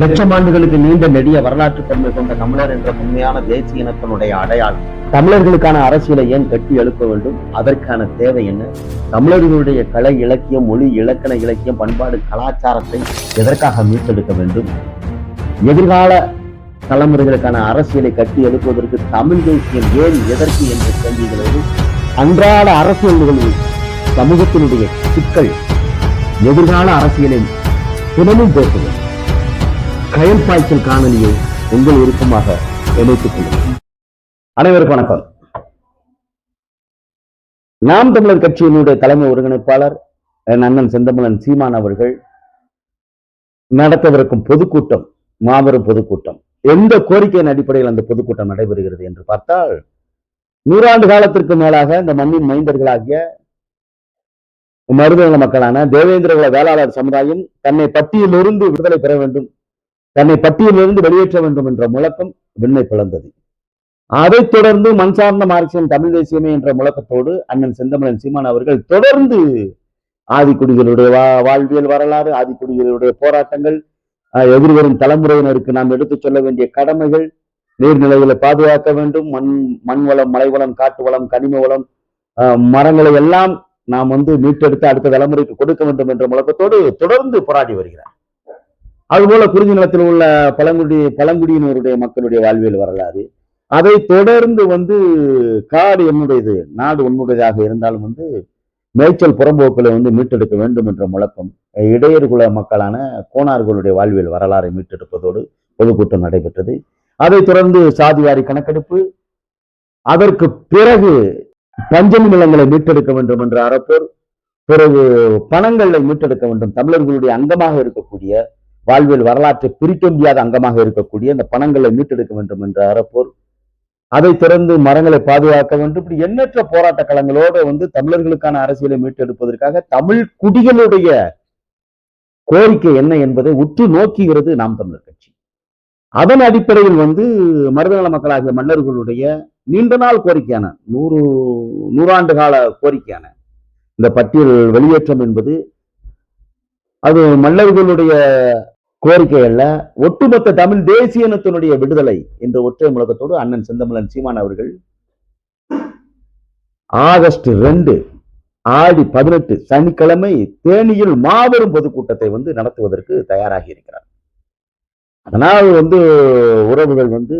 லட்சம் ஆண்டுகளுக்கு நீண்ட நெடிய வரலாற்று தன்மை கொண்ட தமிழர் என்ற உண்மையான தேசிய இனத்தினுடைய அடையாளம். தமிழர்களுக்கான அரசியலை ஏன் கட்டி எழுப்ப வேண்டும்? அதற்கான தேவை என்ன? தமிழர்களுடைய கலை இலக்கியம் மொழி இலக்கண இலக்கியம் பண்பாடு கலாச்சாரத்தை எதற்காக மீட்டெடுக்க வேண்டும்? எதிர்கால தலைமுறைகளுக்கான அரசியலை கட்டி எழுப்புவதற்கு தமிழ் தேசியம் ஏன் எதற்கு என்ற கேள்விகளோடு அன்றாட அரசியல் நிகழ்வு சமூகத்தினுடைய சிக்கல் எதிர்கால அரசியலை தினமும் பேசுவது கயல் பாய்ச்சல் காணொலியை உங்கள் விருப்பமாக இணைத்துக் கொள்ளுங்கள் அனைவருக்கும் வணக்கம். நாம் தமிழர் கட்சியினுடைய தலைமை ஒருங்கிணைப்பாளர் என் அண்ணன் செந்தமிழன் சீமான் அவர்கள் நடத்தவிருக்கும் பொதுக்கூட்டம் மாபெரும் பொதுக்கூட்டம் எந்த கோரிக்கையின் அடிப்படையில் அந்த பொதுக்கூட்டம் நடைபெறுகிறது என்று பார்த்தால் நூறாண்டு காலத்திற்கு மேலாக இந்த மண்ணின் மைந்தர்களாகிய மருதநல மக்களான தேவேந்திரகுல வேளாளர் சமுதாயம் தன்னை பட்டியலிருந்து விடுதலை பெற வேண்டும் தன்னை பட்டியலிருந்து வெளியேற்ற வேண்டும் என்ற முழக்கம் விண்ணை பிளந்தது. அதைத் தொடர்ந்து மண் சார்ந்த மார்க்சியம் தமிழ் தேசியமே என்ற முழக்கத்தோடு அண்ணன் செந்தமிழன் சீமான் அவர்கள் தொடர்ந்து ஆதிக்குடிகளுடைய வா வாழ்வியல் வரலாறு ஆதிக்குடிகளுடைய போராட்டங்கள் எதிர்வரும் தலைமுறையினருக்கு நாம் எடுத்துச் சொல்ல வேண்டிய கடமைகள் நீர்நிலைகளை பாதுகாக்க வேண்டும் மண் மண் வளம் மலை வளம் காட்டு வளம் கனிம வளம் மரங்களை எல்லாம் நாம் வந்து மீட்டெடுத்து அடுத்த தலைமுறைக்கு கொடுக்க வேண்டும் என்ற முழக்கத்தோடு தொடர்ந்து போராடி வருகிறார். அதுபோல குறிஞ்சி நிலத்தில் உள்ள பழங்குடி பழங்குடியினருடைய மக்களுடைய வாழ்வியல் வரலாறு. அதை தொடர்ந்து வந்து காடு என்னுடையது நாடு உன்னுடையதாக இருந்தாலும் வந்து மேய்ச்சல் புறம்போக்களை வந்து மீட்டெடுக்க வேண்டும் என்ற முழக்கம் இடையர்குல மக்களான கோணார்களுடைய வாழ்வியல் வரலாறை மீட்டெடுப்பதோடு பொதுக்கூட்டம் நடைபெற்றது. அதைத் தொடர்ந்து சாதிவாரி கணக்கெடுப்பு அதற்கு பிறகு பஞ்சமி நிலங்களை மீட்டெடுக்க வேண்டும் என்ற அறப்போர் பிறகு பணங்களை மீட்டெடுக்க வேண்டும் தமிழர்களுடைய அங்கமாக இருக்கக்கூடிய வாழ்வியல் வரலாற்றை பிரிக்க முடியாத அங்கமாக இருக்கக்கூடிய அந்த பணங்களை மீட்டெடுக்க வேண்டும் என்ற அறப்போர் அதை திறந்து மரங்களை பாதுகாக்க வேண்டும். இப்படி எண்ணற்ற போராட்ட களங்களோடு வந்து தமிழர்களுக்கான அரசியலை மீட்டெடுப்பதற்காக தமிழ் குடிகளுடைய கோரிக்கை என்ன என்பதை உற்று நோக்குகிறது நாம் தமிழர் கட்சி. அதன் அடிப்படையில் வந்து மருதநல மக்களாகிய மன்னர்களுடைய நீண்ட நாள் கோரிக்கையான நூறு நூறாண்டு கால கோரிக்கையான இந்த பட்டியல் வெளியேற்றம் என்பது அது மன்னர்களுடைய கோரிக்கைகள்ல ஒட்டுமொத்த தமிழ் தேசிய இனத்தினுடைய விடுதலை என்ற ஒற்றை முழக்கத்தோடு அண்ணன் செந்தமிழன் சீமான் அவர்கள் ஆகஸ்ட் ரெண்டு ஆடி பதினெட்டு சனிக்கிழமை தேனியில் மாபெரும் பொதுக்கூட்டத்தை வந்து நடத்துவதற்கு தயாராகி இருக்கிறார் அதனால் வந்து உறவுகள் வந்து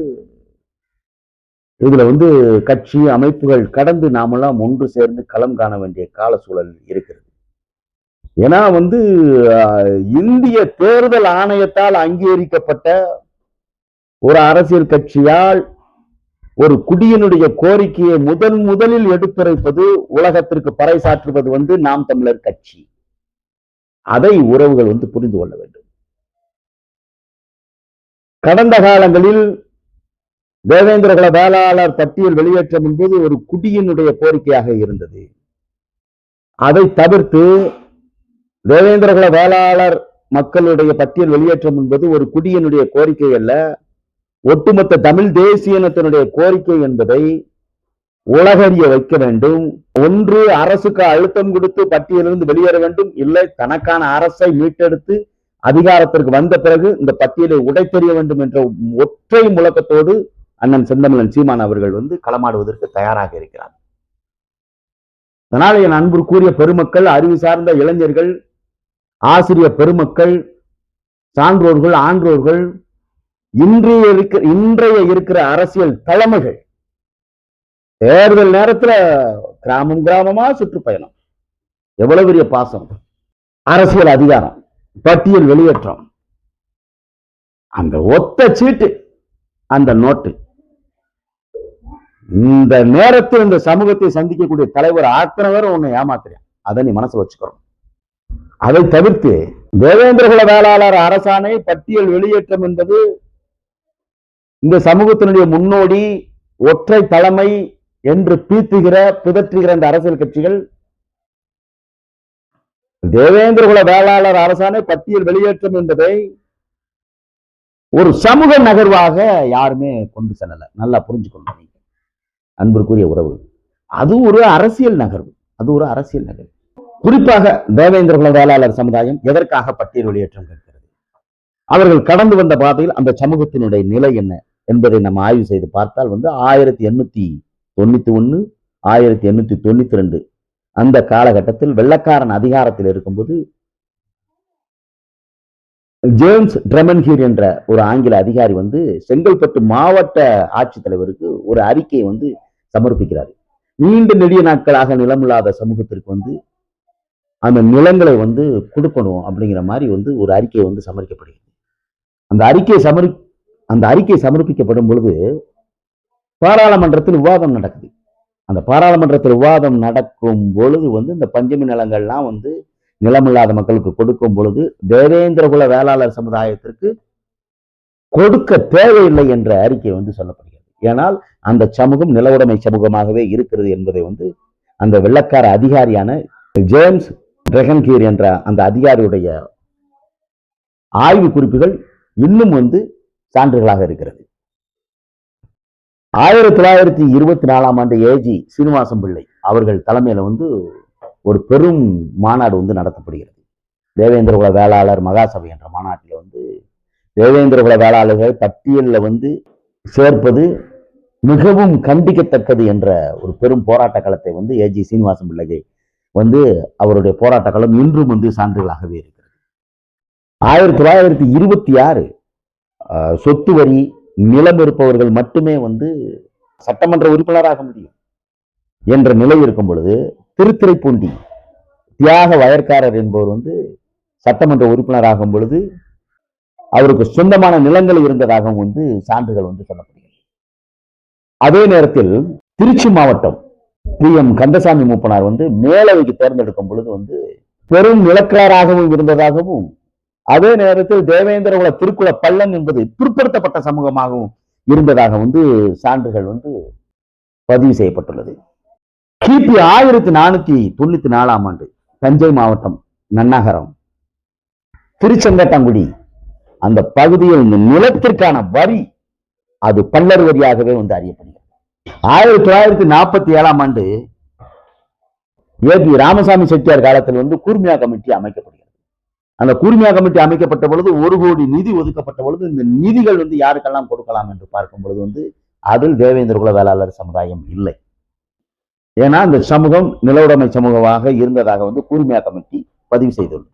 இதுல வந்து கட்சி அமைப்புகள் கடந்து நாமெல்லாம் ஒன்று சேர்ந்து களம் காண வேண்டிய கால சூழல் இருக்கிறது. ஏன்னா வந்து இந்திய தேர்தல் ஆணையத்தால் அங்கீகரிக்கப்பட்ட ஒரு அரசியல் கட்சியால் ஒரு குடியினுடைய கோரிக்கையை முதன் முதலில் எடுத்துரைப்பது உலகத்திற்கு பறைசாற்றுவது வந்து நாம் தமிழர் கட்சி. அதை உறவுகள் வந்து புரிந்து கொள்ள வேண்டும். கடந்த காலங்களில் தேவேந்திரகுல வேளாளர் பட்டியல் வெளியேற்றம் என்பது ஒரு குடியினுடைய கோரிக்கையாக இருந்தது. அதை தவிர்த்து தேவேந்திரகுல வேளாளர் மக்களுடைய பட்டியல் வெளியேற்றம் என்பது ஒரு குடியினுடைய கோரிக்கை அல்ல. ஒட்டுமொத்த தமிழ் தேசியனத்தினுடைய கோரிக்கை என்பதை உலகறிய வைக்க வேண்டும். ஒன்று அரசுக்கு அழுத்தம் கொடுத்து பட்டியலிருந்து வெளியேற வேண்டும். இல்லை தனக்கான அரசை மீட்டெடுத்து அதிகாரத்திற்கு வந்த பிறகு இந்த பட்டியலை உடைத்தெறிய வேண்டும் என்ற ஒற்றை முழக்கத்தோடு அண்ணன் செந்தமிழன் சீமான் அவர்கள் வந்து களமாடுவதற்கு தயாராக இருக்கிறார். அதனால் என் அன்பு கூறிய பெருமக்கள் அறிவு சார்ந்த இளைஞர்கள் ஆசிரிய பெருமக்கள் சான்றோர்கள் ஆன்றோர்கள் இன்றைய இருக்கிற இன்றைய இருக்கிற அரசியல் தலைமைகள் தேர்தல் நேரத்துல கிராமம் கிராமமா சுற்றுப்பயணம். எவ்வளவு பெரிய பாசம். அரசியல் அதிகாரம் பட்டியல் வெளியேற்றம். அந்த ஒத்த சீட்டு அந்த நோட்டு. இந்த நேரத்தில் இந்த சமூகத்தை சந்திக்கக்கூடிய தலைவர் அத்தனை பேரும் உன்னை ஏமாத்துறேன் அதை நீ மனசுல வச்சுக்கிறோம் அதை தவிர்த்து தேவேந்திரகுல வேளாளர் அரசாணை பட்டியல் வெளியேற்றம் என்பது இந்த சமூகத்தினுடைய முன்னோடி ஒற்றை தலைமை என்று பீத்துகிற பிதற்றுகிற இந்த அரசியல் கட்சிகள் தேவேந்திரகுல வேளாளர் அரசாணை பட்டியல் வெளியேற்றம் என்பதை ஒரு சமூக நகர்வாக யாருமே கொண்டு செல்லல. நல்லா புரிஞ்சுக்கணும் அன்பிற்குரிய உறவு அது ஒரு அரசியல் நகர்வு. அது ஒரு அரசியல் நகர்வு. குறிப்பாக தேவேந்திர வேளாளர் சமுதாயம் எதற்காக பட்டியல் வெளியேற்றம் கேட்கிறது? அவர்கள் கடந்து வந்த பாதையில் அந்த சமூகத்தினுடைய நிலை என்ன என்பதை நம்ம ஆய்வு செய்து பார்த்தால் வந்து ஆயிரத்தி எண்ணூத்தி தொண்ணூத்தி ஒன்று ஆயிரத்தி எண்ணூத்தி தொண்ணூத்தி ரெண்டு அந்த காலகட்டத்தில் வெள்ளக்காரன் அதிகாரத்தில் இருக்கும்போது ஜேம்ஸ் ட்ரெமன்ஹீர் என்ற ஒரு ஆங்கில அதிகாரி வந்து செங்கல்பட்டு மாவட்ட ஆட்சித்தலைவருக்கு ஒரு அறிக்கையை வந்து சமர்ப்பிக்கிறார். நீண்ட நெடிய நாட்களாக நிலமில்லாத சமூகத்திற்கு வந்து அந்த நிலங்களை வந்து கொடுக்கணும் அப்படிங்கிற மாதிரி வந்து ஒரு அறிக்கை வந்து சமர்ப்பிக்கப்படுகிறது. அந்த அறிக்கை சமர் அந்த அறிக்கை சமர்ப்பிக்கப்படும் பொழுது பாராளுமன்றத்தில் விவாதம் நடக்குது. அந்த பாராளுமன்றத்தில் விவாதம் நடக்கும் பொழுது வந்து இந்த பஞ்சமி நிலங்கள்லாம் வந்து நிலமில்லாத மக்களுக்கு கொடுக்கும் பொழுது தேவேந்திரகுல வேளாளர் சமுதாயத்திற்கு கொடுக்க தேவையில்லை என்ற அறிக்கை வந்து சொல்லப்படுகிறது. ஏனால் அந்த சமூகம் நிலவுடைமை சமூகமாகவே இருக்கிறது என்பதை வந்து அந்த வெள்ளக்கார அதிகாரியான ஜேம்ஸ் ரெகன்கீர் என்ற அந்த அதிகாரியுடைய ஆய்வு குறிப்புகள் இன்னும் வந்து சான்றுகளாக இருக்கிறது. ஆயிரத்தி தொள்ளாயிரத்தி இருபத்தி நாலாம் ஆண்டு ஏஜி சீனிவாசம் பிள்ளை அவர்கள் தலைமையில வந்து ஒரு பெரும் மாநாடு வந்து நடத்தப்படுகிறது. தேவேந்திரகுல வேளாளர் மகாசபை என்ற மாநாட்டில் வந்து தேவேந்திரகுல வேளாளர்கள் பட்டியலில் வந்து சேர்ப்பது மிகவும் கண்டிக்கத்தக்கது என்ற ஒரு பெரும் போராட்ட களத்தை வந்து ஏஜி சீனிவாசம் பிள்ளையை வந்து அவருடைய போராட்ட களம் இன்றும் வந்து சான்றுகளாகவே இருக்கிறது. ஆயிரத்தி தொள்ளாயிரத்தி இருபத்தி ஆறு ஆஹ், சொத்து வரி நிலம் இருப்பவர்கள் மட்டுமே வந்து சட்டமன்ற உறுப்பினராக முடியும் என்ற நிலை இருக்கும் பொழுது திருத்துறைப்பூண்டி தியாக வயற்காரர் என்பவர் வந்து சட்டமன்ற உறுப்பினராகும் பொழுது அவருக்கு சொந்தமான நிலங்கள் இருந்ததாகவும் வந்து சான்றுகள் வந்து சொல்லப்படுகிறது. அதே நேரத்தில் திருச்சி மாவட்டம் பி எம் கந்தசாமி மூப்பனார் வந்து மேலவைக்கு தேர்ந்தெடுக்கும் பொழுது வந்து பெரும் நிலக்கிழாராகவும் இருந்ததாகவும் அதே நேரத்தில் தேவேந்திரகுல திருக்குல பள்ளம் என்பது பிற்படுத்தப்பட்ட சமூகமாகவும் இருந்ததாக வந்து சான்றுகள் வந்து பதிவு செய்யப்பட்டுள்ளது. கிபி ஆயிரத்தி நானூத்தி தொண்ணூத்தி நாலாம் ஆண்டு தஞ்சை மாவட்டம் நன்னகரம் திருச்செங்கட்டாங்குடி அந்த பகுதியில் இந்த நிலத்திற்கான வரி அது பல்லர் வரியாகவே வந்து அறியப்படுகிறது. ஆயிரத்தி தொள்ளாயிரத்தி நாற்பத்தி ஏழாம் ஆண்டு ஏ பி ராமசாமி செட்டியார் காலத்தில் வந்து கூர்மியா கமிட்டி அமைக்கப்படுகிறது. அந்த கூர்மியா கமிட்டி அமைக்கப்பட்ட பொழுது ஒரு கோடி நிதி ஒதுக்கப்பட்ட பொழுது இந்த நிதிகள் வந்து யாருக்கெல்லாம் கொடுக்கலாம் என்று பார்க்கும் பொழுது வந்து அதில் தேவேந்திர குல வேளாளர் சமுதாயம் இல்லை. ஏன்னா இந்த சமூகம் நிலவுடைமை சமூகமாக இருந்ததாக வந்து கூர்மியா கமிட்டி பதிவு செய்துள்ளது.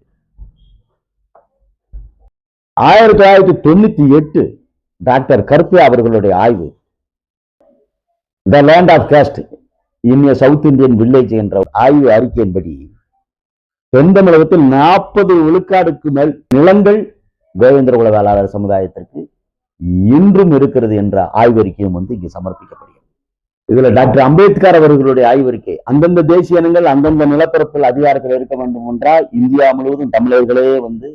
ஆயிரத்தி தொள்ளாயிரத்தி தொண்ணூத்தி எட்டு டாக்டர் கருப்பு அவர்களுடைய ஆய்வு the land of caste in South Indian village என்ற ஆய்வு அறிக்கையின்படி தென் தமிழகத்தில் நாற்பது விழுக்காடுக்கு மேல் நிலங்கள் தேவேந்திர வேளாளர் சமுதாயத்திற்கு இன்றும் இருக்கிறது என்ற ஆய்வறிக்கையும் வந்து இங்கு சமர்ப்பிக்கப்படுகிறது. இதுல டாக்டர் அம்பேத்கர் அவர்களுடைய ஆய்வறிக்கை அந்தந்த தேசிய இனங்கள் அந்தந்த நிலப்பரப்பில் அதிகாரத்தில் இருக்க வேண்டும் என்றால் இந்தியா முழுவதும் தமிழர்களே வந்து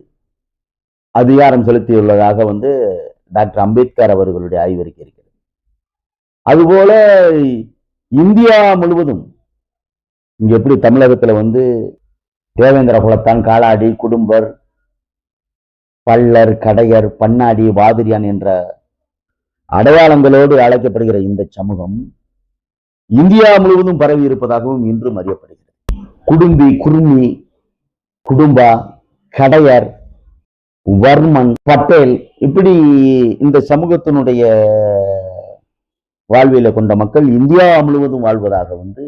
அதிகாரம் செலுத்தியுள்ளதாக வந்து டாக்டர் அம்பேத்கர் அவர்களுடைய ஆய்வறிக்கை இருக்கிறது. அதுபோல இந்தியா முழுவதும் இங்கே எப்படி தமிழகத்துல வந்து தேவேந்திர குலத்தான் காலாடி குடும்பர் பல்லர் கடையர் பன்னாடி வாதிரியான் என்ற அடையாளங்களோடு அழைக்கப்படுகிற இந்த சமூகம் இந்தியா முழுவதும் பரவி இருப்பதாகவும் இன்றும் அறியப்படுகிறது. குடும்பி குருமி குடும்பா கடையர் வர்மன் பட்டேல் இப்படி இந்த சமூகத்தினுடைய வாழ்வியலை கொண்ட மக்கள் இந்தியா முழுவதும் வாழ்வதாக வந்து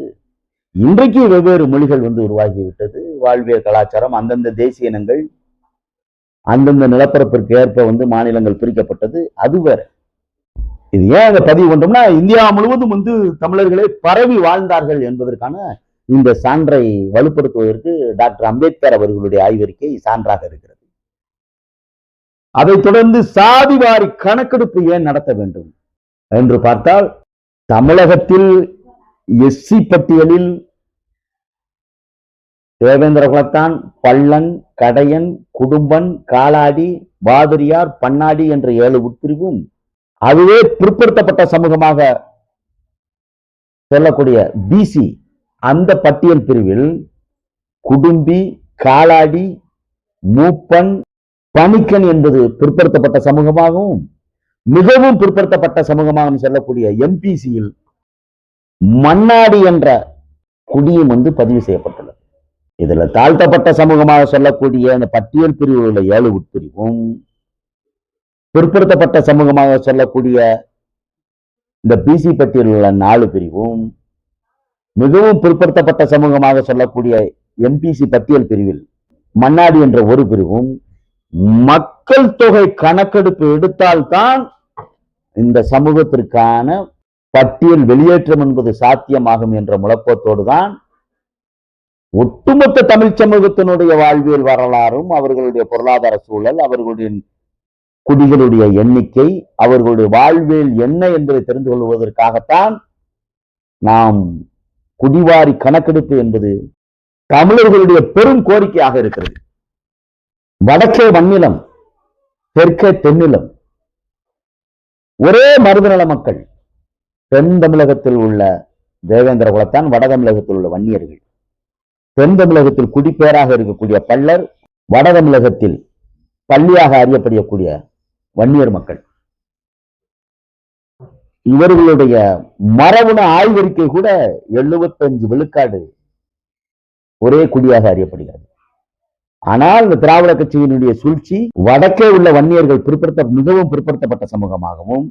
இன்றைக்கு வெவ்வேறு மொழிகள் வந்து உருவாகிவிட்டது. வாழ்வியல் கலாச்சாரம் அந்தந்த தேசிய இனங்கள் அந்தந்த நிலப்பரப்பிற்கு ஏற்ப வந்து மாநிலங்கள் பிரிக்கப்பட்டது. அது வேற. இது ஏன் அதை பதிவு பண்றோம்னா இந்தியா முழுவதும் வந்து தமிழர்களே பரவி வாழ்ந்தார்கள் என்பதற்கான இந்த சான்றை வலுப்படுத்துவதற்கு டாக்டர் அம்பேத்கர் அவர்களுடைய ஆய்வறிக்கை சான்றாக இருக்கிறது. அதைத் தொடர்ந்து சாதிவாரி கணக்கெடுப்பு ஏன் நடத்த வேண்டும்? என்று பார்த்தால் தமிழகத்தில் எஸ்சி பட்டியலில் தேவேந்திர குலத்தான் பள்ளன் கடையன் குடும்பன் காலாடி வாதிரியார் பன்னாடி என்ற ஏழு உட்பிரிவும் அதுவே பிற்படுத்தப்பட்ட சமூகமாக சொல்லக்கூடிய பிசி அந்த பட்டியல் பிரிவில் குடும்பி காலாடி மூப்பன் பணிக்கன் என்பது பிற்படுத்தப்பட்ட சமூகமாகவும் மிகவும் பிற்படுத்தப்பட்ட சமூகமாக சொல்லக்கூடிய எம்பிசியில் மன்னாடி என்ற குடியும் வந்து பதிவு செய்யப்பட்டுள்ளது. இதுல தாழ்த்தப்பட்ட சமூகமாக சொல்லக்கூடிய அந்த பட்டியல் பிரிவில் உள்ள ஏழு உட்பிரிவும் பிற்படுத்தப்பட்ட சமூகமாக சொல்லக்கூடிய இந்த பிசி பட்டியல் உள்ள நாலு பிரிவும் மிகவும் பிற்படுத்தப்பட்ட சமூகமாக சொல்லக்கூடிய எம்பிசி பட்டியல் பிரிவில் மன்னாடி என்ற ஒரு பிரிவும் மக்கள் தொகை கணக்கெடுப்பு எடுத்தால்தான் இந்த சமூகத்திற்கான பட்டியல் வெளியேற்றம் என்பது சாத்தியமாகும் என்ற முழப்பத்தோடு தான் ஒட்டுமொத்த தமிழ் சமூகத்தினுடைய வாழ்வியல் வரலாறும் அவர்களுடைய பொருளாதார சூழல் அவர்களுடைய குடிகளுடைய எண்ணிக்கை அவர்களுடைய வாழ்வியல் என்ன என்பதை தெரிந்து கொள்வதற்காகத்தான் நாம் குடிவாரி கணக்கெடுப்பு என்பது தமிழர்களுடைய பெரும் கோரிக்கையாக இருக்கிறது. வடக்கே வன்னிலம் தெற்கே தென்னிலம். ஒரே மருதநல மக்கள் தென் தமிழகத்தில் உள்ள தேவேந்திர குலத்தான் வட தமிழகத்தில் உள்ள வன்னியர்கள். தென் தமிழகத்தில் குடிப்பேராக இருக்கக்கூடிய பல்லர் வட தமிழகத்தில் பள்ளியாக அறியப்படக்கூடிய வன்னியர் மக்கள். இவர்களுடைய மரபுண ஆய்வறிக்கை கூட எழுபத்தஞ்சு விழுக்காடு ஒரே குடியாக அறியப்படுகிறது. ஆனால் இந்த திராவிட கட்சியினுடைய சூழ்ச்சி வடக்கே உள்ள வன்னியர்கள் பிற்படுத்த மிகவும் பிற்படுத்தப்பட்ட சமூகமாகவும்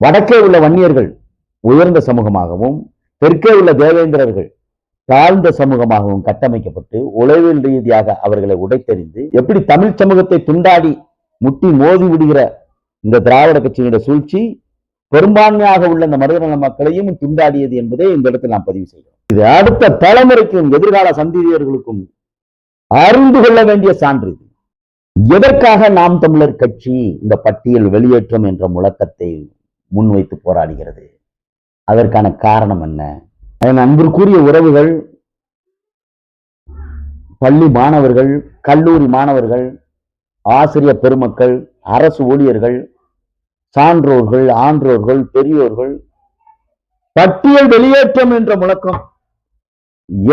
வடக்கே உள்ள வன்னியர்கள் உயர்ந்த சமூகமாகவும் தெற்கே உள்ள தேவேந்திரர்கள் தாழ்ந்த சமூகமாகவும் கட்டமைக்கப்பட்டு உளவியல் ரீதியாக அவர்களை உடைத்தறிந்து எப்படி தமிழ் சமூகத்தை துண்டாடி முட்டி மோதி விடுகிற இந்த திராவிட கட்சியினுடைய சூழ்ச்சி பெரும்பான்மையாக உள்ள இந்த மருதநல மக்களையும் துண்டாடியது என்பதை இந்த இடத்தில் நாம் பதிவு செய்கிறோம். இது அடுத்த தலைமுறைக்கும் எதிர்கால சந்ததியர்களுக்கும் அறிந்து கொள்ள வேண்டிய சான்று இது. எதற்காக நாம் தமிழர் கட்சி இந்த பட்டியல் வெளியேற்றம் என்ற முழக்கத்தை முன்வைத்து போராடுகிறது? அதற்கான காரணம் என்ன? என் அன்பிற்குரிய உறவுகள் பள்ளி மாணவர்கள் கல்லூரி மாணவர்கள் ஆசிரியர் பெருமக்கள் அரசு ஊழியர்கள் சான்றோர்கள் ஆன்றோர்கள் பெரியோர்கள் பட்டியல் வெளியேற்றம் என்ற முழக்கம்.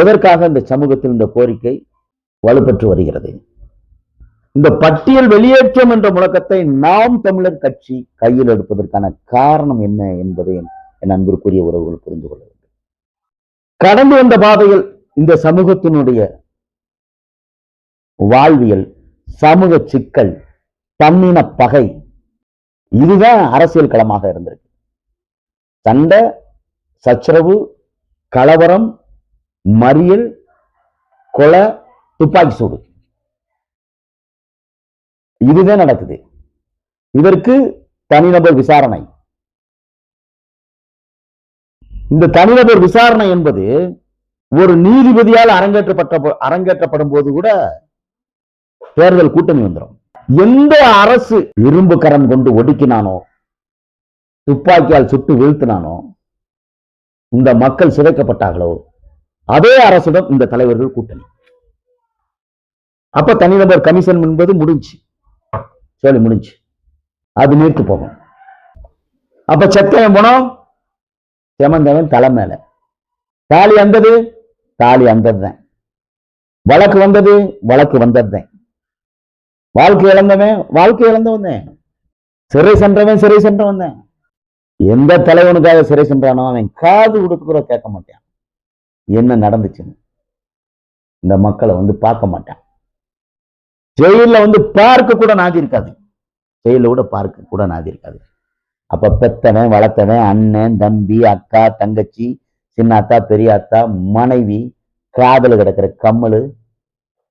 எதற்காக இந்த சமூகத்தில் இந்த கோரிக்கை? வலுப்பெற்று வருகிறது. இந்த பட்டியல் வெளியேற்றம் என்ற முழக்கத்தை நாம் தமிழர் கட்சி கையில் எடுப்பதற்கான காரணம் என்ன என்பதை என் அன்பிற்குரிய உறவுகள் புரிந்து கொள்ள வேண்டும். கடந்து வந்த பாதையில் இந்த சமூகத்தினுடைய வாழ்வியல் சமூக சிக்கல் தன்னின பகை இதுதான் அரசியல் களமாக இருந்திருக்கு. சண்டை சச்சரவு கலவரம் மறியல் கொலை துப்பாக்கி சூடு. இதுதான் நடக்குது. இதற்கு தனிநபர் விசாரணை. இந்த தனிநபர் விசாரணை என்பது ஒரு நீதிபதியால் அரங்கேற்றப்பட்ட அரங்கேற்றப்படும் போது கூட தேர்தல் கூட்டணி வந்துடும் எந்த அரசு இரும்பு கரம் கொண்டு ஒடுக்கினானோ துப்பாக்கியால் சுட்டு வீழ்த்தினானோ இந்த மக்கள் சிதைக்கப்பட்டார்களோ அதே அரசுடன் இந்த தலைவர்கள் கூட்டணி. அப்ப தனிநபர் கமிஷன் என்பது முடிஞ்சு. சொல்லி முடிஞ்சு. அது நீர்த்து போகும். அப்ப செத்தவன் போனோம் செமந்தவன் தலை மேல. தாலி அந்தது தாலி அந்ததுதான். வழக்கு வந்தது வழக்கு வந்ததுதான். வாழ்க்கை இழந்தவன் வாழ்க்கை இழந்தவன் தான் சிறை சென்றவன் சிறை சென்றவன் தான் எந்த தலைவனுக்காக சிறை சென்றானோ அவன் காது கொடுத்து கூட கேட்க மாட்டான். என்ன நடந்துச்சுன்னு. இந்த மக்களை வந்து பார்க்க மாட்டான். ஜெயிலில் வந்து பார்க்க கூட நாதி இருக்காது. ஜெயிலில் கூட பார்க்க கூட நாதி இருக்காது. அப்ப பெத்தவன் வளர்த்தவன் அண்ணன் தம்பி அக்கா தங்கச்சி சின்னாத்தா பெரியாத்தா மனைவி காதல் கிடக்கிற கம்மல்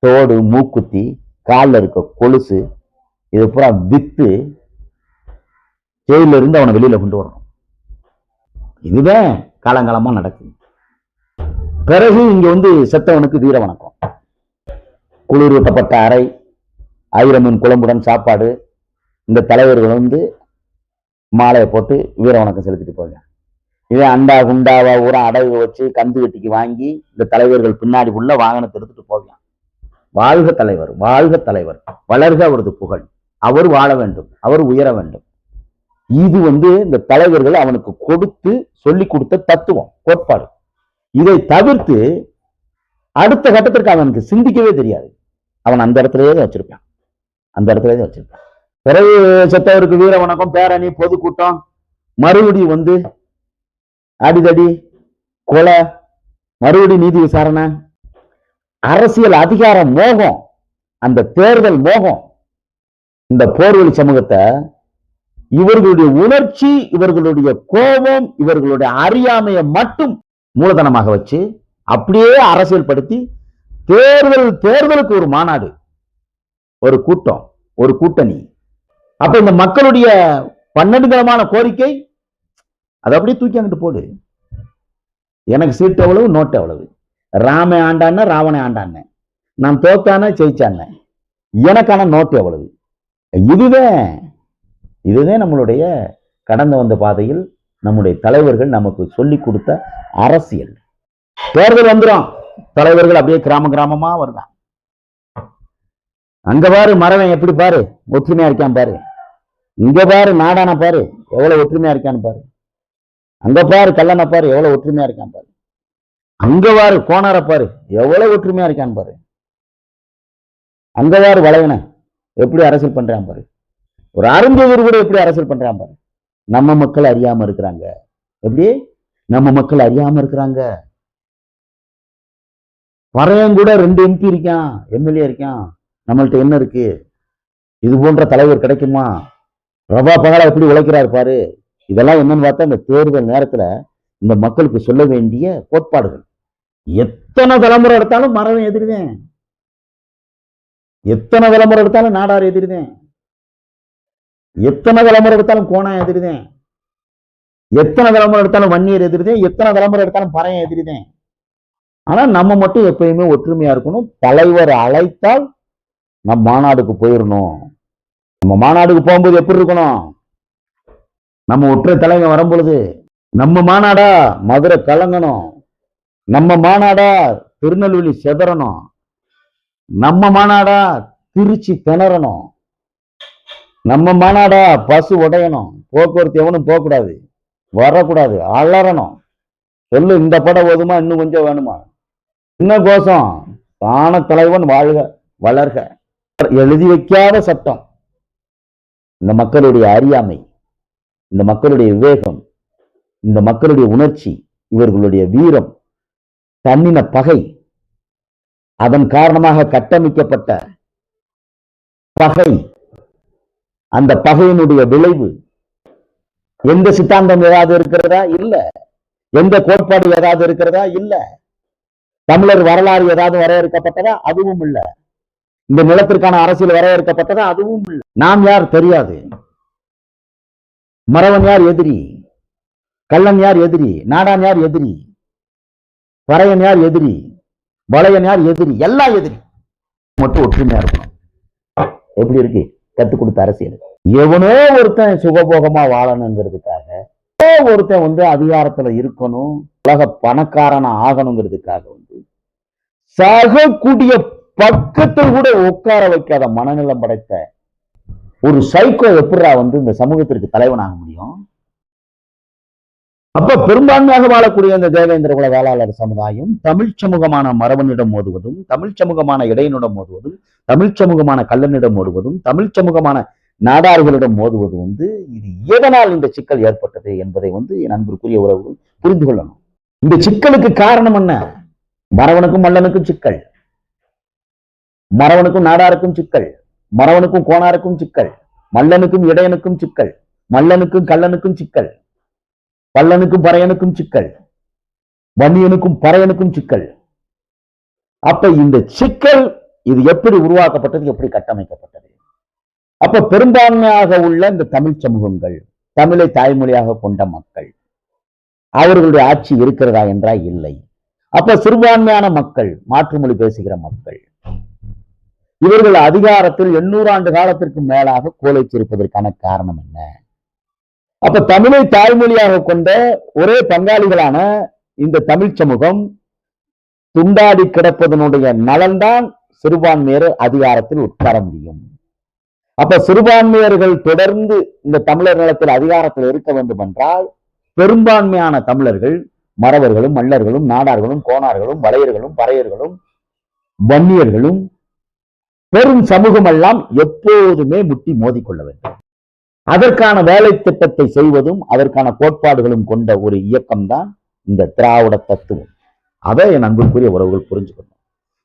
தோடு மூக்குத்தி காலில் இருக்க கொலுசு இது பூரா வித்து ஜெயில இருந்து அவனை வெளியில கொண்டு வரணும். இதுதான் காலங்காலமா நடக்குது. பிறகு இங்க வந்து செத்தவனுக்கு வீர வணக்கம். குளிரூட்டப்பட்ட அறை ஆயிரமின் குழம்புடன் சாப்பாடு இந்த தலைவர்கள் வந்து மாலையை போட்டு வீர வணக்கம் செலுத்திட்டு போங்க. இதே அண்டா குண்டாவா ஊரா அடகு வச்சு கந்து வெட்டிக்கு வாங்கி இந்த தலைவர்கள் பின்னாடி உள்ள வாகனத்தை எடுத்துட்டு போகலாம். வாழ்க தலைவர் வாழ்க தலைவர். வளர்க அவரது புகழ். அவர் வாழ வேண்டும் அவர் உயர வேண்டும். இது வந்து இந்த தலைவர்கள் அவனுக்கு கொடுத்து சொல்லி கொடுத்த தத்துவம் கோட்பாடு. இதை தவிர்த்து அடுத்த கட்டத்திற்கு அவனுக்கு சிந்திக்கவே தெரியாது. அவன் அந்த இடத்துலயே வச்சிருப்பான். அந்த இடத்துல தான் வச்சிருப்பேன் பிறகு செத்தவருக்கு வீர வணக்கம் பேரணி பொதுக்கூட்டம் மறுபடியும் வந்து அடிதடி கொலை மறுபடி நீதி விசாரணை அரசியல் அதிகார மோகம் அந்த தேர்தல் மோகம் இந்த போர்வழி சமூகத்தை இவர்களுடைய உணர்ச்சி இவர்களுடைய கோபம் இவர்களுடைய அறியாமையை மட்டும் மூலதனமாக வச்சு அப்படியே அரசியல்படுத்தி தேர்தல் தேர்தலுக்கு ஒரு மாநாடு ஒரு கூட்டம் ஒரு கூட்டணி. அப்ப இந்த மக்களுடைய பன்னெண்டுகரமான கோரிக்கை அதை அப்படியே தூக்கி அங்கிட்டு போடு. எனக்கு சீட்டு எவ்வளவு நோட்டு எவ்வளவு? ராம ஆண்டான ராவண ஆண்டான நான் தோத்தான ஜெயிச்சான எனக்கான நோட்டு எவ்வளவு? இதுவே இதுவே நம்மளுடைய கடந்து வந்த பாதையில் நம்முடைய தலைவர்கள் நமக்கு சொல்லி கொடுத்த அரசியல். தேர்தல் வந்துடும் தலைவர்கள் அப்படியே கிராம கிராமமா வருவாங்க. அங்க பாரு மரவன் எப்படி பாரு? ஒற்றுமையா இருக்கான் பாரு. இங்க பாரு நாடான பாரு எவ்வளவு ஒற்றுமையா இருக்கான்னு பாரு. அங்க பாரு கல்லணை பாரு எவ்வளவு ஒற்றுமையா இருக்கான் பாரு. அங்க பாரு கோணார பாரு எவ்வளவு ஒற்றுமையா இருக்கான்னு பாரு. அங்க பாரு வளைவன எப்படி அரசியல் பண்றான் பாரு. ஒரு அருந்தவர் கூட எப்படி அரசியல் பண்றான் பாரு. நம்ம மக்கள் அறியாம இருக்கிறாங்க. எப்படி? நம்ம மக்கள் அறியாம இருக்கிறாங்க. பறையன் கூட ரெண்டு எம்பி இருக்கான் எம்எல்ஏ இருக்கான். நம்மள்ட்ட என்ன இருக்கு? இது போன்ற தலைவர் கிடைக்குமா? ரவா பகலா எப்படி உழைக்கிறார் பாரு? இதெல்லாம் என்னன்னு பார்த்தா இந்த தேர்தல் நேரத்துல இந்த மக்களுக்கு சொல்ல வேண்டிய கோட்பாடுகள். எத்தனை தலைமுறை எடுத்தாலும் மரம் எதிர்வேன். எத்தனை தலைமுறை எடுத்தாலும் நாடார் எதிர்தேன் எத்தனை தலைமுறை எடுத்தாலும் கோணம் எதிர்தேன் எத்தனை தலைமுறை எடுத்தாலும் வன்னியர் எதிர்தேன் எத்தனை தலைமுறை எடுத்தாலும் பறையன் எதிர்தேன் ஆனா நம்ம மட்டும் எப்பயுமே ஒற்றுமையா இருக்கணும். தலைவர் அழைத்தால் நம் மாநாடுக்கு போயிடணும் நம்ம மாநாடுக்கு போகும்போது எப்படி இருக்கணும்? நம்ம ஒற்றை தலைவன் வரும்பொழுது நம்ம மாநாடா மதுரை கலங்கணும். நம்ம மாநாடா திருநெல்வேலி செதறணும். நம்ம மாநாடா திருச்சி திணறணும். நம்ம மாநாடா பசு உடையணும். போக்குவரத்து எவனும் போகக்கூடாது. வரக்கூடாது. அலறணும். சொல்லு இந்த படம் போதுமா? இன்னும் கொஞ்சம் வேணுமா? இன்னும் கோஷம்? தான தலைவன் வாழ்க வளர்க. எழுதி வைக்காத சட்டம். இந்த மக்களுடைய அறியாமை இந்த மக்களுடைய விவேகம் இந்த மக்களுடைய உணர்ச்சி இவர்களுடைய வீரம் தன்னின பகை அதன் காரணமாக கட்டமைக்கப்பட்ட பகை அந்த பகையினுடைய விளைவு எந்த சித்தாந்தம் ஏதாவது இருக்கிறதா? இல்ல. எந்த கோட்பாடு ஏதாவது இருக்கிறதா? இல்ல. தமிழர் வரலாறு ஏதாவது வரையறுக்கப்பட்டதா? அதுவும் இல்ல. இந்த நிலத்திற்கான அரசியல் வரையறுக்கப்பட்டதா அதுவும் இல்லை. நாம் யார் தெரியாது. மறவன் யார் எதிரி? கள்ளன் யார் எதிரி? நாடான் யார் எதிரி? பறையன் யார் எதிரி? வளையன் யார் எதிரி? எல்லா எதிரி. மட்டும் ஒற்றுமையா இருக்கணும். எப்படி இருக்கு? கத்து கொடுத்த அரசியல். எவனோ ஒருத்தன் சுகபோகமா வாழணுங்கிறதுக்காக எவனோ ஒருத்தன் வந்து அதிகாரத்துல இருக்கணும் உலக பணக்காரனா ஆகணுங்கிறதுக்காக வந்து சகக்கூடிய பக்கத்தில் கூட உட்கார வைக்காத மனநிலம் படைத்த ஒரு சைக்கோ எப்படா வந்து இந்த சமூகத்திற்கு தலைவனாக முடியும்? அப்ப பெரும்பான்மையாக வாழக்கூடிய இந்த தேவேந்திர குல வேளாளர் சமுதாயம் தமிழ் சமூகமான மரபனிடம் மோதுவதும் தமிழ் சமூகமான இடையனிடம் மோதுவதும் தமிழ் சமூகமான கல்லனிடம் மோதுவதும் தமிழ் சமூகமான நாடார்களிடம் மோதுவது வந்து இது எதனால் இந்த சிக்கல் ஏற்பட்டது என்பதை வந்து என் அன்பிற்குரிய உறவுகள் புரிந்து கொள்ளணும். இந்த சிக்கலுக்கு காரணம் என்ன? மரவனுக்கும் மல்லனுக்கும் சிக்கல். மறவனுக்கும் நாடாருக்கும் சிக்கல் மறவனுக்கும் கோணாருக்கும் சிக்கல் மல்லனுக்கும் இடையனுக்கும் சிக்கல் மல்லனுக்கும் கல்லனுக்கும் சிக்கல் பல்லனுக்கும் பறையனுக்கும் சிக்கல் வன்னியனுக்கும் பறையனுக்கும் சிக்கல். அப்ப இந்த சிக்கல் இது எப்படி உருவாக்கப்பட்டது எப்படி கட்டமைக்கப்பட்டது? அப்ப பெரும்பான்மையாக உள்ள இந்த தமிழ் சமூகங்கள் தமிழை தாய்மொழியாக கொண்ட மக்கள் அவர்களுடைய ஆட்சி இருக்கிறதா என்றா இல்லை. அப்ப சிறுபான்மையான மக்கள் மாற்று மொழி பேசுகிற மக்கள் இவர்கள் அதிகாரத்தில் எண்ணூறு ஆண்டு காலத்திற்கு மேலாக கோலைச்சிருப்பதற்கான காரணம் என்ன? அப்ப தமிழை தாய்மொழியாக கொண்ட ஒரே பங்காளிகளான இந்த தமிழ் சமூகம் துண்டாடி கிடப்பதனுடைய நலன்தான் சிறுபான்மையர் அதிகாரத்தில் உட்கார முடியும். அப்ப சிறுபான்மையர்கள் தொடர்ந்து இந்த தமிழர் நிலத்தில் அதிகாரத்தில் இருக்க வேண்டும் என்றால் பெரும்பான்மையான தமிழர்கள் மறவர்களும் மல்லர்களும் நாடார்களும் கோணார்களும் வளையர்களும் பறையர்களும் வன்னியர்களும் பெரும் சமூகம் எல்லாம் எப்போதுமே முட்டி மோதிக்கொள்ள வேண்டும். அதற்கான வேலை திட்டத்தை செய்வதும் அதற்கான கோட்பாடுகளும் கொண்ட ஒரு இயக்கம்தான் இந்த திராவிட தத்துவம். அதை என் அன்புக்குரிய உறவுகள் புரிஞ்சுக்கணும்.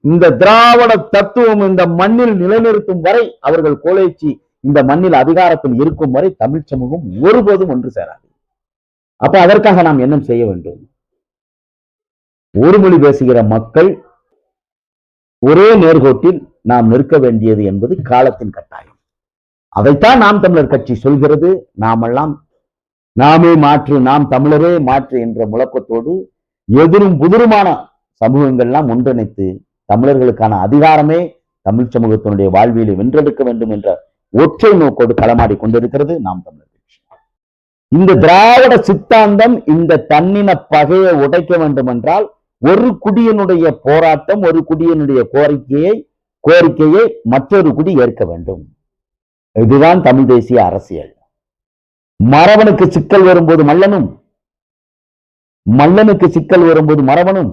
இந்த திராவிட தத்துவம் இந்த மண்ணில் நிலைநிறுத்தும் வரை அவர்கள் கோலைச்சி இந்த மண்ணில் அதிகாரத்தில் இருக்கும் வரை தமிழ் சமூகம் ஒருபோதும் ஒன்று சேராது. அப்ப அதற்காக நாம் என்ன செய்ய வேண்டும். ஒரு மொழி பேசுகிற மக்கள் ஒரே நேர்கோட்டில் நாம் நிற்க வேண்டியது என்பது காலத்தின் கட்டாயம். அதைத்தான் நாம் தமிழர் கட்சி சொல்கிறது. நாமெல்லாம் நாமே மாற்று நாம் தமிழரே மாற்று என்ற முழக்கத்தோடு எதிரும் புதிருமான சமூகங்கள்லாம் ஒன்றிணைத்து தமிழர்களுக்கான அதிகாரமே தமிழ் சமூகத்தினுடைய வாழ்வியலை வென்றெடுக்க வேண்டும் என்ற ஒற்றை நோக்கோடு களமாடி கொண்டிருக்கிறது நாம் தமிழர் கட்சி. இந்த திராவிட சித்தாந்தம் இந்த தன்னின பகையை உடைக்க வேண்டும் என்றால் ஒரு குடியனுடைய போராட்டம் ஒரு குடியனுடைய கோரிக்கையை கோரிக்கையை மற்றொரு குடி ஏற்க வேண்டும். இதுதான் தமிழ் தேசிய அரசியல். மரவனுக்கு சிக்கல் வரும்போது மல்லனும் மல்லனுக்கு சிக்கல் வரும்போது மரவனும்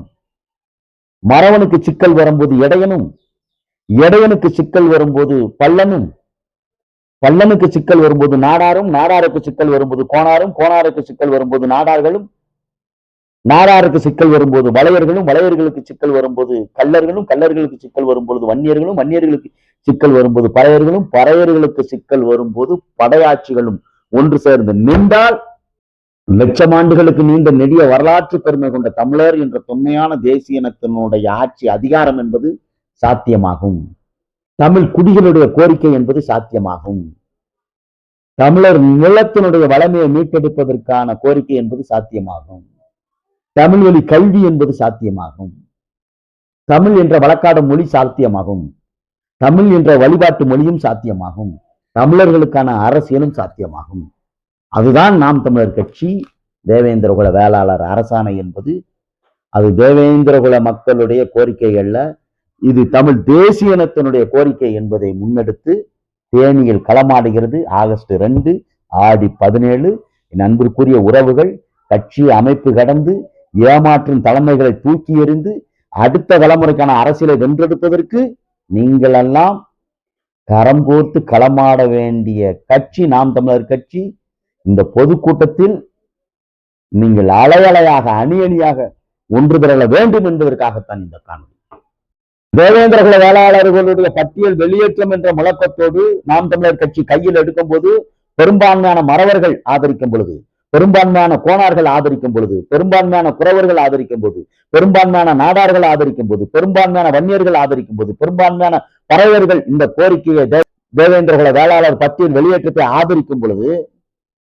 மரவனுக்கு சிக்கல் வரும்போது இடையனும் இடையனுக்கு சிக்கல் வரும்போது பல்லனும் பல்லனுக்கு சிக்கல் வரும்போது நாடாரும் நாடாருக்கு சிக்கல் வரும்போது கோணாரும் கோணாருக்கு சிக்கல் வரும்போது நாடார்களும் நாராருக்கு சிக்கல் வரும்போது வளையர்களும் வளையர்களுக்கு சிக்கல் வரும்போது கல்லர்களும் கல்லர்களுக்கு சிக்கல் வரும்போது வன்னியர்களும் வன்னியர்களுக்கு சிக்கல் வரும்போது பறையர்களும் பறையர்களுக்கு சிக்கல் வரும்போது படையாட்சிகளும் ஒன்று சேர்ந்து நின்றால் லட்சம் ஆண்டுகளுக்கு நீண்ட நெடிய வரலாற்று பெருமை கொண்ட தமிழர் என்ற தொன்மையான தேசிய இனத்தினுடைய ஆட்சி அதிகாரம் என்பது சாத்தியமாகும். தமிழ் குடிகளுடைய கோரிக்கை என்பது சாத்தியமாகும். தமிழர் நிலத்தினுடைய வளமையை மீட்டெடுப்பதற்கான கோரிக்கை என்பது சாத்தியமாகும். தமிழ் வழி கல்வி என்பது சாத்தியமாகும். தமிழ் என்ற வழக்காடு மொழி சாத்தியமாகும். தமிழ் என்ற வழிபாட்டு மொழியும் சாத்தியமாகும். தமிழர்களுக்கான அரசியலும் சாத்தியமாகும். அதுதான் நாம் தமிழர் கட்சி. தேவேந்திரகுல வேளாளர் அரசாணை என்பது. அது தேவேந்திரகுல மக்களுடைய கோரிக்கை அல்ல. இது தமிழ் தேசிய இனத்தினுடைய கோரிக்கை என்பதை முன்னெடுத்து தேனியில் களமாடுகிறது. ஆகஸ்ட் ரெண்டு ஆடி பதினேழு. என் அன்பிற்குரிய உறவுகள் கட்சி அமைப்பு கடந்து ஏமாற்றும் தலைமைகளை தூக்கி எறிந்து அடுத்த தலைமுறைக்கான அரசியலை வென்றெடுப்பதற்கு நீங்கள் எல்லாம் கரம் கோர்த்து களமாட வேண்டிய கட்சி நாம் தமிழர் கட்சி இந்த பொதுக்கூட்டத்தில் நீங்கள் அலையலையாக அணி அணியாக ஒன்று திரள வேண்டும் என்பதற்காகத்தான் இந்த காணொலி தேவேந்திரகுல வேளாளர்களுடைய பட்டியல் வெளியேற்றம் என்ற முழக்கத்தோடு நாம் தமிழர் கட்சி கையில் எடுக்கும் போது பெரும்பான்மையான மறவர்கள் ஆதரிக்கும் பொழுது பெரும்பான்மையான கோணார்கள் ஆதரிக்கும் பொழுது பெரும்பான்மையான குறவர்கள் ஆதரிக்கும் போது பெரும்பான்மையான நாடார்கள் ஆதரிக்கும் போது பெரும்பான்மையான வன்னியர்கள் ஆதரிக்கும் போது பெரும்பான்மையான பறவர்கள் இந்த கோரிக்கையை தேவேந்திரகுல வேளாளர் பத்தியின் வெளியேற்றத்தை ஆதரிக்கும் பொழுது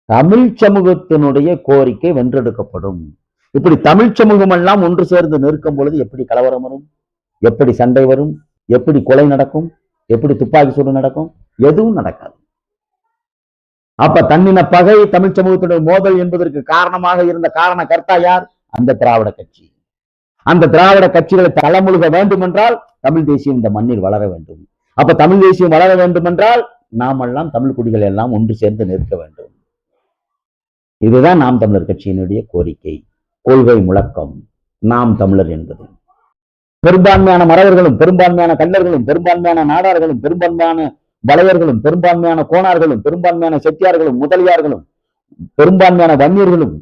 தமிழ் சமூகத்தினுடைய கோரிக்கை வென்றெடுக்கப்படும். இப்படி தமிழ் சமூகம் எல்லாம் ஒன்று சேர்ந்து நிற்கும் பொழுது எப்படி கலவரம் வரும்? எப்படி சண்டை வரும்? எப்படி கொலை நடக்கும்? எப்படி துப்பாக்கி சூடு நடக்கும்? எதுவும் நடக்காது. அப்ப தன்னின பகை தமிழ் சமூகத்துடைய மோதல் என்பதற்கு காரணமாக இருந்த காரண கர்த்தா யார்? அந்த திராவிட கட்சி. அந்த திராவிட கட்சிகளை தலைமுழுக வேண்டும் என்றால் தமிழ் தேசியம் இந்த மண்ணில் வளர வேண்டும். அப்ப தமிழ் தேசியம் வளர வேண்டும் என்றால் நாமெல்லாம் தமிழ் குடிகள் எல்லாம் ஒன்று சேர்ந்து நிற்க வேண்டும். இதுதான் நாம் தமிழர் கட்சியினுடைய கோரிக்கை. கொள்கை முழக்கம். நாம் தமிழர் என்பது. பெரும்பான்மையான மறவர்களும் பெரும்பான்மையான கல்லர்களும் பெரும்பான்மையான நாடார்களும் பெரும்பான்மையான வளையர்களும் பெரும்பான்மையான கோணார்களும் பெரும்பான்மையான செட்டியார்களும் முதலியார்களும் பெரும்பான்மையான வன்னியர்களும்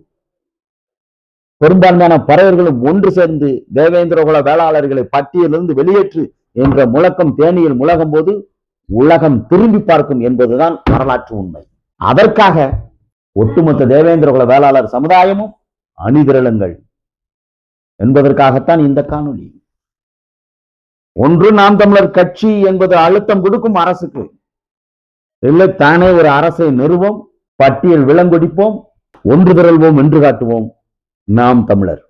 பெரும்பான்மையான பறையர்களும் ஒன்று சேர்ந்து தேவேந்திரகுல வேளாளர்களை பட்டியலிருந்து வெளியேற்று என்ற முழக்கம் தேனியில் முழகும் போது உலகம் திரும்பி பார்க்கும் என்பதுதான் வரலாற்று உண்மை. அதற்காக ஒட்டுமொத்த தேவேந்திரகுல வேளாளர் சமுதாயமும் அணிதிரளுங்கள் என்பதற்காகத்தான் இந்த காணொளி. ஒன்று நாம் தமிழர் கட்சி என்பது அழுத்தம் கொடுக்கும் அரசுக்கு. இல்லை தானே ஒரு அரசை நிறுவோம் பட்டியல் விலங்கொடிப்போம் ஒன்று திரள்வோம் என்று காட்டுவோம். நாம் தமிழர்.